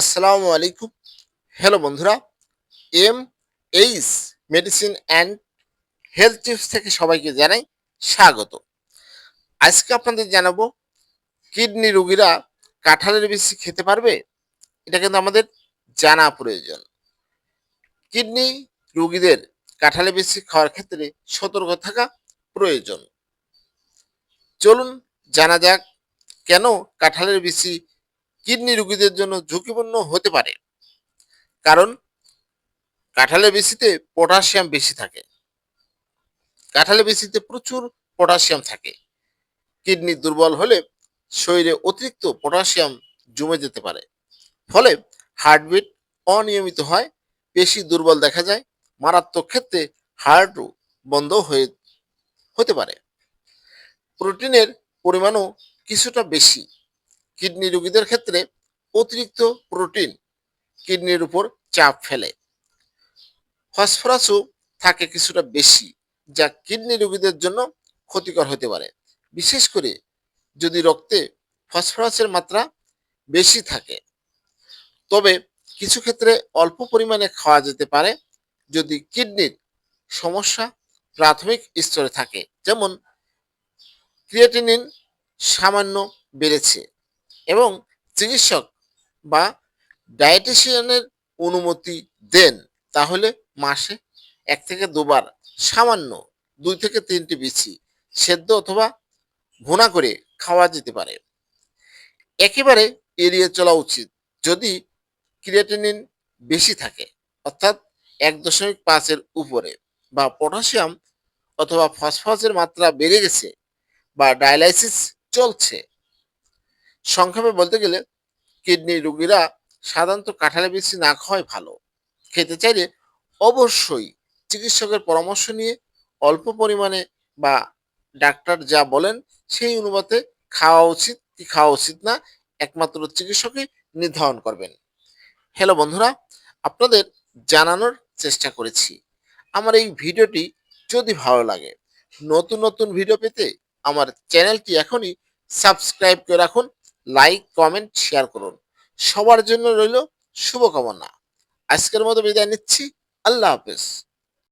আসসালামু আলাইকুম। হ্যালো বন্ধুরা M H medicine and health tips থেকে সবাইকে জানাই স্বাগত। আজকে আপনাদের জানাব, কিডনি রোগীরা কাঁঠালের বেশি খেতে পারবে? এটা কিন্তু আমাদের জানা প্রয়োজন। কিডনি রোগীদের কাঁঠালের বেশি খাওয়ার ক্ষেত্রে সতর্ক থাকা প্রয়োজন। চলুন জানা যাক, কেন কাঁঠালের বেশি কিডনি রোগীদের জন্য ঝুঁকিপূর্ণ হতে পারে। কারণ কাঁঠালের বেশিতে পটাশিয়াম বেশি থাকে। কাঁঠালের বেশিতে প্রচুর পটাশিয়াম থাকে। কিডনি দুর্বল হলে শরীরে অতিরিক্ত পটাশিয়াম জমে যেতে পারে। ফলে হার্টবিট অনিয়মিত হয়, পেশি দুর্বল দেখা যায়, মারাত্মক ক্ষেত্রে হার্টও বন্ধ হয়ে হতে পারে। প্রোটিনের পরিমাণও কিছুটা বেশি। কিডনি রোগীদের ক্ষেত্রে অতিরিক্ত প্রোটিন কিডনির উপর চাপ ফেলে। ফসফরাসও থাকে কিছুটা বেশি, যা কিডনি রোগীদের জন্য ক্ষতিকর হতে পারে। বিশেষ করে যদি রক্তে ফসফরাসের মাত্রা বেশি থাকে, তবে কিছু ক্ষেত্রে অল্প পরিমাণে খাওয়া যেতে পারে যদি কিডনির সমস্যা প্রাথমিক স্তরে থাকে। যেমন ক্রিয়েটিনিন সামান্য বেড়েছে। এবং চিকিৎসক বা ডায়েটিশিয়ানের অনুমতি দেন, তাহলে মাসে এক থেকে দুবার সামান্য দুই থেকে তিনটি বিচি সেদ্ধ অথবা ভুনা করে খাওয়া যেতে পারে। একেবারে এড়িয়ে চলা উচিত যদি ক্রিয়েটিনিন বেশি থাকে, অর্থাৎ এক দশমিক পাঁচের উপরে বা পটাশিয়াম অথবা ফসফরাসের মাত্রা বেড়ে গেছে বা ডায়ালাইসিস চলছে সংক্ষেপে বলতে গেলে কিডনি রোগীরা সাধারণত কাঁঠালে বেশি না খাওয়াই ভালো। খেতে চাইলে অবশ্যই চিকিৎসকের পরামর্শ নিয়ে অল্প পরিমাণে বা ডাক্তার যা বলেন সেই অনুপাতে খাওয়া উচিত কি খাওয়া উচিত না একমাত্র চিকিৎসকই নির্ধারণ করবেন। হ্যালো বন্ধুরা, আপনাদের জানানোর চেষ্টা করেছি। আমার এই ভিডিওটি যদি ভালো লাগে, নতুন নতুন ভিডিও পেতে আমার চ্যানেলটি এখনই সাবস্ক্রাইব করে রাখুন লাইক কমেন্ট শেয়ার করুন। সবার জন্য রইল শুভকামনা। আজকের মতো বিদায় নিচ্ছি। আল্লাহ হাফেজ।